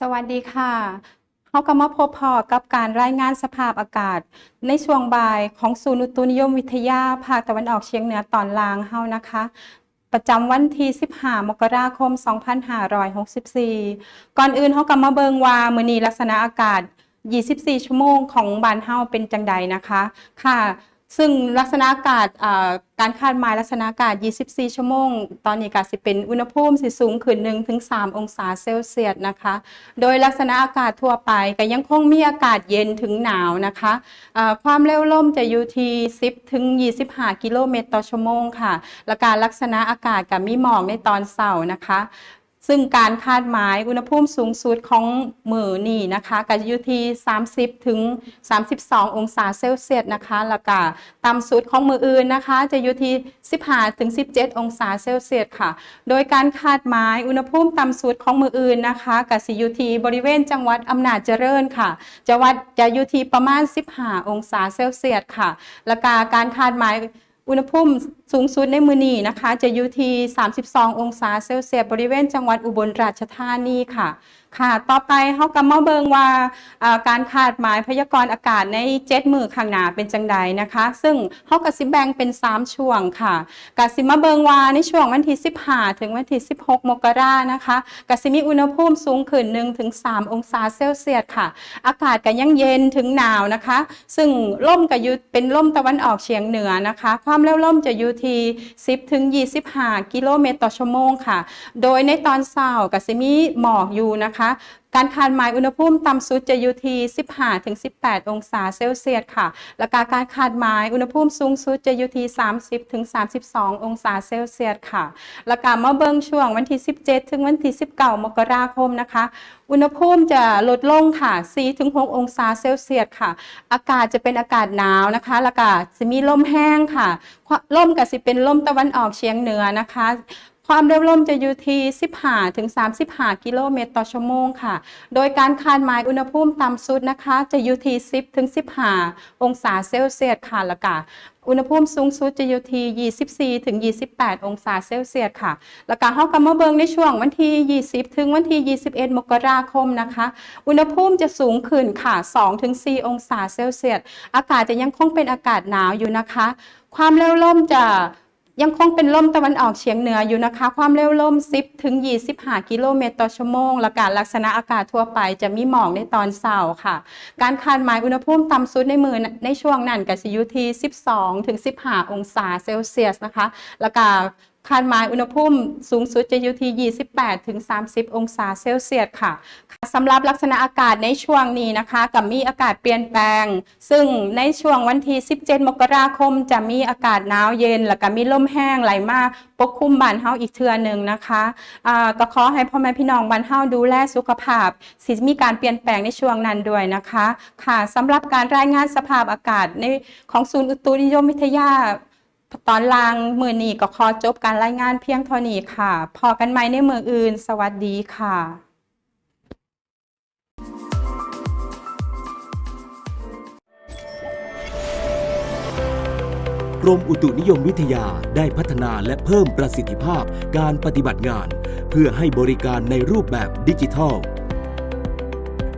สวัสดีค่ะเขาก็มาพบพอกับการรายงานสภาพอากาศ ในช่วงบ่ายของศูนย์อุตุนิยมวิทยาภาคตะวันออกเฉียงเหนือตอนล่างเฮานะคะ ประจำวันที่ 15 มกราคม 2564 ก่อนอื่นเขาก็มาเบิงว่ามื้อนี้ลักษณะอากาศ 24 ชั่วโมงของบ้านเฮาเป็นจังใดนะคะ ค่ะ ซึ่งลักษณะอากาศการคาดหมายลักษณะอากาศ 24 ชั่วโมง ตอนนี้ก็สิเป็นอุณหภูมิสิสูงขึ้น1ถึง3องศาเซลเซียสนะคะ โดยลักษณะอากาศทั่วไปก็ยังคงมีอากาศเย็นถึงหนาวนะคะอ่าความเร็วลมจะอยู่ที่ 10 ถึง 25 กิโลเมตรต่อชั่วโมงค่ะ และการลักษณะอากาศกับมีหมอกในตอนเช้านะคะ ซึ่งการคาดหมายอุณหภูมิสูงสุดของมือนี่นะคะก็จะอยู่ที่ 30 ถึง 32 องศาเซลเซียสนะคะ แล้วก็ต่ำสุดของมืออื่นนะคะ จะอยู่ที่ 15 ถึง 17 องศาเซลเซียสค่ะ โดยการคาดหมายอุณหภูมิต่ำสุดของมืออื่นนะคะกับสิอยู่ที่บริเวณจังหวัดอำนาจเจริญค่ะจะวัดจะอยู่ที่ประมาณ 15 องศาเซลเซียสค่ะ แล้วก็การคาดหมาย อุณหภูมิสูงสุดในมือนี้นะคะ จะอยู่ที่ 32 องศาเซลเซียสบริเวณจังหวัดอุบลราชธานีค่ะ ค่ะ ต่อไปเฮากำมาเบิงว่าการคาดหมายพยากรณ์อากาศใน7มือข้างหน้าเป็นจังใดนะคะ ซึ่งเฮากสิแบ่งเป็น 3 ช่วงค่ะกสิมาเบิงว่าในช่วงวันที่15ถึงวันที่16 มกรานะคะกสิมีอุณหภูมิสูงขึ้น1ถึง3องศาเซลเซียสค่ะ อากาศก็ยังเย็นถึงหนาวนะคะ ซึ่งลมก็อยู่เป็นลมตะวันออกเฉียงเหนือนะคะ ความเร็วลมจะอยู่ที่10ถึง25 กิโลเมตรต่อชั่วโมงค่ะ โดยในตอนเช้าก็สิมีหมอกอยู่นะคะการคาดหมายอุณหภูมิต่ำสุดจะอยู่ที่ 15ถึง18 องศาเซลเซียสค่ะ และการการคาดหมายอุณหภูมิสูงสุดจะอยู่ที่ 30ถึง32 องศาเซลเซียสค่ะ และการมาเบิงช่วงวันที่ 17 ถึงวันที่ 19 มกราคมนะคะ อุณหภูมิจะลดลงค่ะ4ถึง6องศาเซลเซียสค่ะ อากาศจะเป็นอากาศหนาวนะคะ แล้วก็จะมีลมแห้งค่ะ ลมก็สิเป็นลมตะวันออกเฉียงเหนือนะคะ ความเร็วลมจะอยู่ที่15ถึง35 กิโลเมตรต่อชั่วโมงค่ะ โดยการคาดหมายอุณหภูมิต่ำสุดนะคะ จะอยู่ที่10ถึง15 องศาเซลเซียสค่ะแล้วก็อุณหภูมิสูงสุดจะอยู่ที่24ถึง28 องศาเซลเซียสค่ะ แล้วก็เฮาก็มาเบิงในช่วงวันที่ 20 ถึงวันที่ 21 มกราคมนะคะ อุณหภูมิจะสูงขึ้นค่ะ2ถึง4องศาเซลเซียส อากาศจะยังคงเป็นอากาศหนาวอยู่นะคะ ความเร็วลมจะ ยังคงเป็นลมตะวันออกเฉียงเหนืออยู่นะคะ ความเร็วลม 10 ถึง 25 กิโลเมตรต่อชั่วโมงและการลักษณะอากาศทั่วไปจะมีหมอกในตอนเช้าค่ะ การคาดหมายอุณหภูมิต่ำสุดในมือในช่วงนั้นก็จะอยู่ที่ 12 ถึง 15 องศาเซลเซียสนะคะ และการ คาดหมายอุณหภูมิสูงสุดจะอยู่ที่ 28 ถึง 30 องศาเซลเซียสค่ะสำหรับลักษณะอากาศในช่วงนี้นะคะ กับมีอากาศเปลี่ยนแปลง ซึ่งในช่วงวันที่ 17 มกราคม จะมีอากาศหนาวเย็น แล้วก็มีลมแห้งไหลมาปกคลุมบ้านเฮาอีกเทือหนึ่งนะคะก็ขอให้พ่อแม่พี่น้องบ้านเฮาดูแลสุขภาพ สิมีการเปลี่ยนแปลงในช่วงนั้นด้วยนะคะ ค่ะสำหรับการรายงานสภาพอากาศในของศูนย์อุตุนิยมวิทยา ตอนลางมือนี้ก็ขอจบการรายงานเพียงเท่านี้ค่ะ พอกันไหมในเมืออื่น สวัสดีค่ะกรมอุตุนิยมวิทยาได้พัฒนาและเพิ่มประสิทธิภาพการปฏิบัติงาน เพื่อให้บริการในรูปแบบดิจิทัล